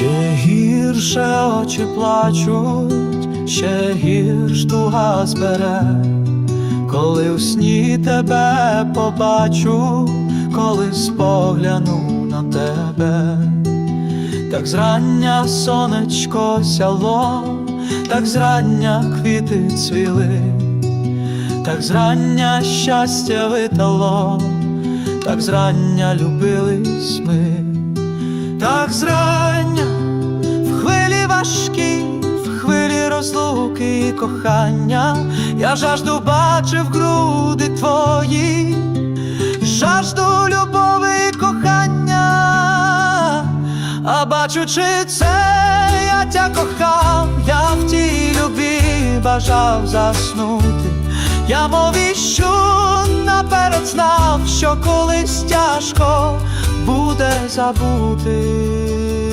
Ще гірше очі плачуть, ще гірш туга збере, коли в сні тебе побачу, коли спогляну на тебе, так зрання сонечко сяло, так зрання квіти цвіли, так зрання щастя витало, так зрання любились ми. Так зрання кохання, я жажду бачив груди твої, жажду любові і кохання, а бачучи це, я тя кохав, я в тій любі бажав заснути. Я мов іщу наперед знав, що колись тяжко буде забути.